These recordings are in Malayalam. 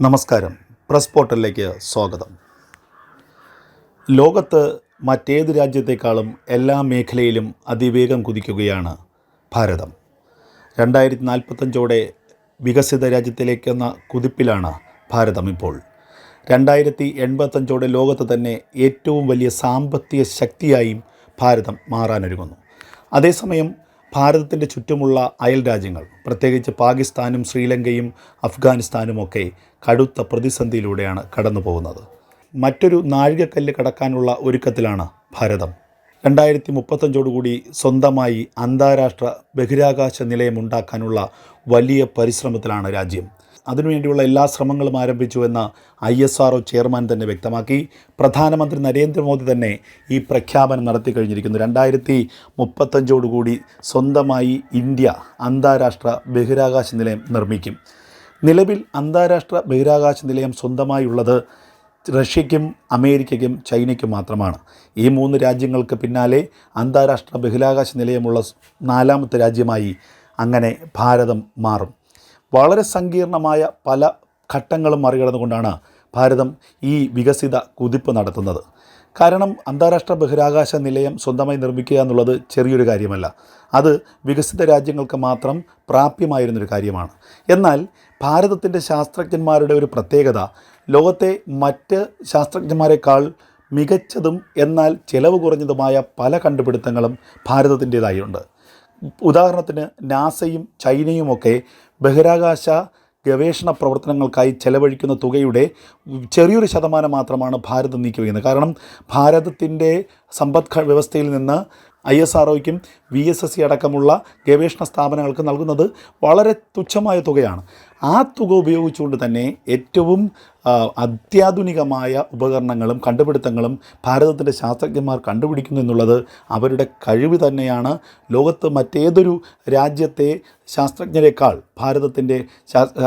നമസ്കാരം. പ്രസ് പോർട്ടലിലേക്ക് സ്വാഗതം. ലോകത്ത് മറ്റേത് രാജ്യത്തെക്കാളും എല്ലാ മേഖലയിലും അതിവേഗം കുതിക്കുകയാണ് ഭാരതം. രണ്ടായിരത്തി നാൽപ്പത്തഞ്ചോടെ വികസിത രാജ്യത്തിലേക്കെന്ന കുതിപ്പിലാണ് ഭാരതം ഇപ്പോൾ. രണ്ടായിരത്തി എൺപത്തഞ്ചോടെ ലോകത്ത് തന്നെ ഏറ്റവും വലിയ സാമ്പത്തിക ശക്തിയായും ഭാരതം മാറാനൊരുങ്ങുന്നു. അതേസമയം ഭാരതത്തിന്റെ ചുറ്റുമുള്ള അയൽ രാജ്യങ്ങൾ പ്രത്യേകിച്ച് പാകിസ്ഥാനും ശ്രീലങ്കയും അഫ്ഗാനിസ്ഥാനും ഒക്കെ കടുത്ത പ്രതിസന്ധിയിലൂടെയാണ് കടന്നു പോകുന്നത് മറ്റൊരു നാഴികക്കല്ല് കടക്കാനുള്ള ഒരുക്കത്തിലാണ് ഭാരതം. രണ്ടായിരത്തി മുപ്പത്തഞ്ചോടുകൂടി സ്വന്തമായി അന്താരാഷ്ട്ര ബഹിരാകാശ നിലയം ഉണ്ടാക്കാനുള്ള വലിയ പരിശ്രമത്തിലാണ് രാജ്യം. അതിനുവേണ്ടിയുള്ള എല്ലാ ശ്രമങ്ങളും ആരംഭിച്ചു എന്ന് ഐ എസ് ആർ ചെയർമാൻ തന്നെ വ്യക്തമാക്കി. പ്രധാനമന്ത്രി നരേന്ദ്രമോദി തന്നെ ഈ പ്രഖ്യാപനം നടത്തി കഴിഞ്ഞിരിക്കുന്നു. രണ്ടായിരത്തി മുപ്പത്തഞ്ചോടുകൂടി സ്വന്തമായി ഇന്ത്യ അന്താരാഷ്ട്ര ബഹിരാകാശ നിലയം നിർമ്മിക്കും. നിലവിൽ അന്താരാഷ്ട്ര ബഹിരാകാശ നിലയം സ്വന്തമായുള്ളത് റഷ്യയ്ക്കും അമേരിക്കയ്ക്കും ചൈനയ്ക്കും മാത്രമാണ്. ഈ മൂന്ന് രാജ്യങ്ങൾക്ക് പിന്നാലെ അന്താരാഷ്ട്ര ബഹിരാകാശ നിലയമുള്ള നാലാമത്തെ രാജ്യമായി അങ്ങനെ ഭാരതം മാറും. വളരെ സങ്കീർണമായ പല ഘട്ടങ്ങളും മറികടന്നുകൊണ്ടാണ് ഭാരതം ഈ വികസിത കുതിപ്പ് നടത്തുന്നത്. കാരണം അന്താരാഷ്ട്ര ബഹിരാകാശ നിലയം സ്വന്തമായി നിർമ്മിക്കുക എന്നുള്ളത് ചെറിയൊരു കാര്യമല്ല. അത് വികസിത രാജ്യങ്ങൾക്ക് മാത്രം പ്രാപ്യമായിരുന്നൊരു കാര്യമാണ്. എന്നാൽ ഭാരതത്തിന്റെ ശാസ്ത്രജ്ഞന്മാരുടെ ഒരു പ്രത്യേകത ലോകത്തെ മറ്റ് ശാസ്ത്രജ്ഞന്മാരെക്കാൾ മികച്ചതും എന്നാൽ ചെലവ് കുറഞ്ഞതുമായ പല കണ്ടുപിടുത്തങ്ങളും ഭാരതത്തിന്റേതായുണ്ട് ഉദാഹരണത്തിന് നാസയും ചൈനയും ഒക്കെ ബഹിരാകാശ ഗവേഷണ പ്രവർത്തനങ്ങൾക്കായി ചെലവഴിക്കുന്ന തുകയുടെ ചെറിയൊരു ശതമാനം മാത്രമാണ് ഭാരതം നീക്കി വയ്ക്കുന്നത് കാരണം ഭാരതത്തിന്റെ സമ്പദ് വ്യവസ്ഥയിൽ നിന്ന് I S R V S S C അടക്കമുള്ള ഗവേഷണ സ്ഥാപനങ്ങൾക്ക് നൽകുന്നത് വളരെ തുച്ഛമായ തുകയാണ്. ആ തുക ഉപയോഗിച്ചുകൊണ്ട് തന്നെ ഏറ്റവും അത്യാധുനികമായ ഉപകരണങ്ങളും കണ്ടുപിടുത്തങ്ങളും ഭാരതത്തിന്റെ ശാസ്ത്രജ്ഞന്മാർ കണ്ടുപിടിക്കുന്നു എന്നുള്ളത് അവരുടെ കഴിവ് തന്നെയാണ്. ലോകത്ത് മറ്റേതൊരു രാജ്യത്തെ ശാസ്ത്രജ്ഞരെക്കാൾ ഭാരതത്തിന്റെ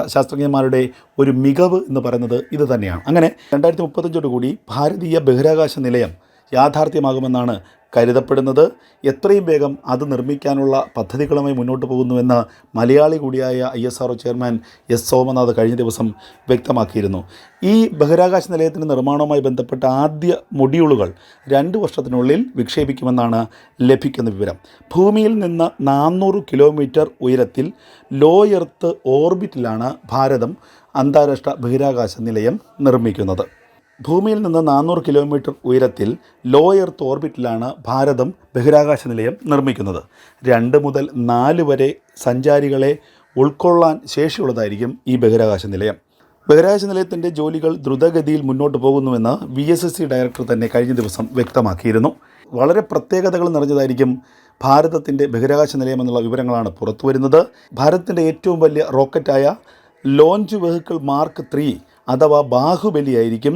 ശാസ്ത്രജ്ഞന്മാരുടെ ഒരു മികവ് എന്ന് പറയുന്നത് ഇത് തന്നെയാണ്. അങ്ങനെ രണ്ടായിരത്തി മുപ്പത്തഞ്ചോടുകൂടി ഭാരതീയ ബഹിരാകാശ നിലയം യാഥാർത്ഥ്യമാകുമെന്നാണ് കരുതപ്പെടുന്നത്. എത്രയും വേഗം അത് നിർമ്മിക്കാനുള്ള പദ്ധതികളുമായി മുന്നോട്ട് പോകുന്നുവെന്ന് മലയാളി കൂടിയായ I S R chairman S Somanath കഴിഞ്ഞ ദിവസം വ്യക്തമാക്കിയിരുന്നു. ഈ ബഹിരാകാശ നിലയത്തിന്റെ നിർമ്മാണവുമായി ബന്ധപ്പെട്ട ആദ്യ മൊഡ്യൂളുകൾ രണ്ട് വർഷത്തിനുള്ളിൽ വിക്ഷേപിക്കുമെന്നാണ് ലഭിക്കുന്ന വിവരം. ഭൂമിയിൽ നിന്ന് നാനൂറ് കിലോമീറ്റർ ഉയരത്തിൽ ലോ എർത്ത് ഓർബിറ്റിലാണ് ഭാരതം അന്താരാഷ്ട്ര ബഹിരാകാശ നിലയം നിർമ്മിക്കുന്നത്. ഭൂമിയിൽ നിന്ന് നാനൂറ് കിലോമീറ്റർ ഉയരത്തിൽ ലോ എർത്ത് ഓർബിറ്റിലാണ് ഭാരതം ബഹിരാകാശ നിലയം നിർമ്മിക്കുന്നത്. രണ്ട് മുതൽ നാല് വരെ സഞ്ചാരികളെ ഉൾക്കൊള്ളാൻ ശേഷിയുള്ളതായിരിക്കും ഈ ബഹിരാകാശ നിലയം. ബഹിരാകാശ നിലയത്തിന്റെ ജോലികൾ ദ്രുതഗതിയിൽ മുന്നോട്ട് പോകുന്നുവെന്ന് V S S C director തന്നെ കഴിഞ്ഞ ദിവസം വ്യക്തമാക്കിയിരുന്നു. വളരെ പ്രത്യേകതകൾ നിറഞ്ഞതായിരിക്കും ഭാരതത്തിന്റെ ബഹിരാകാശ നിലയം എന്നുള്ള വിവരങ്ങളാണ് പുറത്തു വരുന്നത് ഭാരതത്തിന്റെ ഏറ്റവും വലിയ റോക്കറ്റായ ലോഞ്ച് വെഹിക്കിൾ മാർക്ക് ത്രീ അഥവാ ബാഹുബലിയായിരിക്കും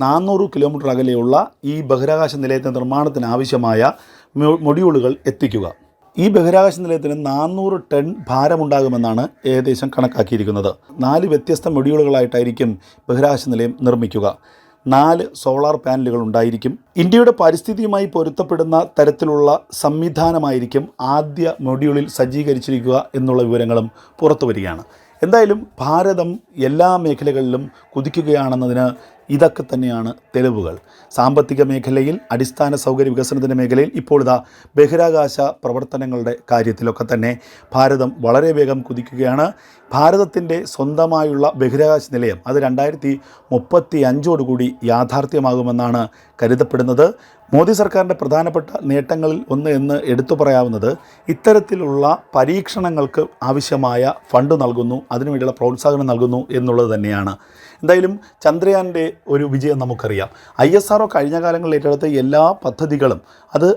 നാനൂറ് കിലോമീറ്റർ അകലെയുള്ള ഈ ബഹിരാകാശ നിലയത്തിന്റെ നിർമ്മാണത്തിന് ആവശ്യമായ മൊഡ്യൂളുകൾ എത്തിക്കുക. ഈ ബഹിരാകാശ നിലയത്തിന് നാനൂറ് ടൺ ഭാരമുണ്ടാകുമെന്നാണ് ഏകദേശം കണക്കാക്കിയിരിക്കുന്നത്. നാല് വ്യത്യസ്ത മൊഡ്യൂളുകളായിട്ടായിരിക്കും ബഹിരാകാശ നിലയം നിർമ്മിക്കുക. നാല് സോളാർ പാനലുകൾ ഉണ്ടായിരിക്കും. ഇന്ത്യയുടെ പരിസ്ഥിതിയുമായി പൊരുത്തപ്പെടുന്ന തരത്തിലുള്ള സംവിധാനമായിരിക്കും ആദ്യ മൊഡ്യൂളിൽ സജ്ജീകരിച്ചിരിക്കുക എന്നുള്ള വിവരങ്ങളും പുറത്തു വരികയാണ് എന്തായാലും ഭാരതം എല്ലാ മേഖലകളിലും കുതിക്കുകയാണെന്നതിന് ഇതൊക്കെ തന്നെയാണ് തെളിവുകൾ. സാമ്പത്തിക മേഖലയിൽ അടിസ്ഥാന സൗകര്യ വികസനത്തിന്റെ മേഖലയിൽ ഇപ്പോൾ ഇതാ ബഹിരാകാശ പ്രവർത്തനങ്ങളുടെ കാര്യത്തിലൊക്കെ തന്നെ ഭാരതം വളരെ വേഗം കുതിക്കുകയാണ്. ഭാരതത്തിന്റെ സ്വന്തമായുള്ള ബഹിരാകാശ നിലയം അത് രണ്ടായിരത്തി മുപ്പത്തി അഞ്ചോടുകൂടി യാഥാർത്ഥ്യമാകുമെന്നാണ് കരുതപ്പെടുന്നത്. മോദി സർക്കാരിന്റെ പ്രധാനപ്പെട്ട നേട്ടങ്ങളിൽ ഒന്ന് എന്ന് എടുത്തു പറയാവുന്നത് ഇത്തരത്തിലുള്ള പരീക്ഷണങ്ങൾക്ക് ആവശ്യമായ ഫണ്ട് നൽകുന്നു അതിനുവേണ്ടിയുള്ള പ്രോത്സാഹനം നൽകുന്നു എന്നുള്ളത് തന്നെയാണ്. എന്തായാലും ചന്ദ്രയാന്റെ ഒരു വിജയം നമുക്കറിയാം. ഐ എസ് ആർ കഴിഞ്ഞ കാലങ്ങളിൽ ഏറ്റെടുത്ത എല്ലാ പദ്ധതികളും അത്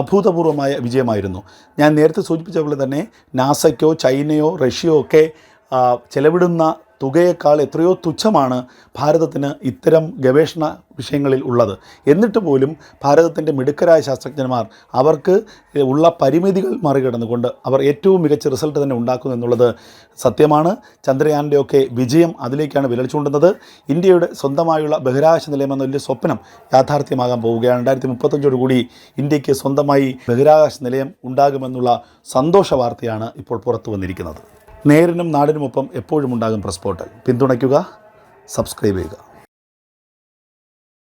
അഭൂതപൂർവമായ വിജയമായിരുന്നു. ഞാൻ നേരത്തെ സൂചിപ്പിച്ച പോലെ തന്നെ നാസയ്ക്കോ ചൈനയോ റഷ്യയോ ഒക്കെ ചെലവിടുന്ന തുകയേക്കാൾ എത്രയോ തുച്ഛമാണ് ഭാരതത്തിന് ഇത്തരം ഗവേഷണ വിഷയങ്ങളിൽ ഉള്ളത്. എന്നിട്ട് പോലും ഭാരതത്തിന്റെ മിടുക്കരായ ശാസ്ത്രജ്ഞന്മാർ അവർക്ക് ഉള്ള പരിമിതികൾ മറികടന്നുകൊണ്ട് അവർ ഏറ്റവും മികച്ച റിസൾട്ട് തന്നെ ഉണ്ടാക്കുന്നു എന്നുള്ളത് സത്യമാണ്. ചന്ദ്രയാന്റെയൊക്കെ വിജയം അതിലേക്കാണ് വിരൽ ചൂണ്ടുന്നത്. ഇന്ത്യയുടെ സ്വന്തമായുള്ള ബഹിരാകാശ നിലയം എന്ന വലിയ സ്വപ്നം യാഥാർത്ഥ്യമാകാൻ പോവുകയാണ്. രണ്ടായിരത്തി മുപ്പത്തഞ്ചോട് കൂടി ഇന്ത്യയ്ക്ക് സ്വന്തമായി ബഹിരാകാശ നിലയം ഉണ്ടാകുമെന്നുള്ള സന്തോഷ വാർത്തയാണ് ഇപ്പോൾ പുറത്തു വന്നിരിക്കുന്നത്. നേരിനും നാടിനുമൊപ്പം എപ്പോഴും ഉണ്ടാകും പ്രസ് പോർട്ടൽ പിന്തുണയ്ക്കുക സബ്സ്ക്രൈബ് ചെയ്യുക.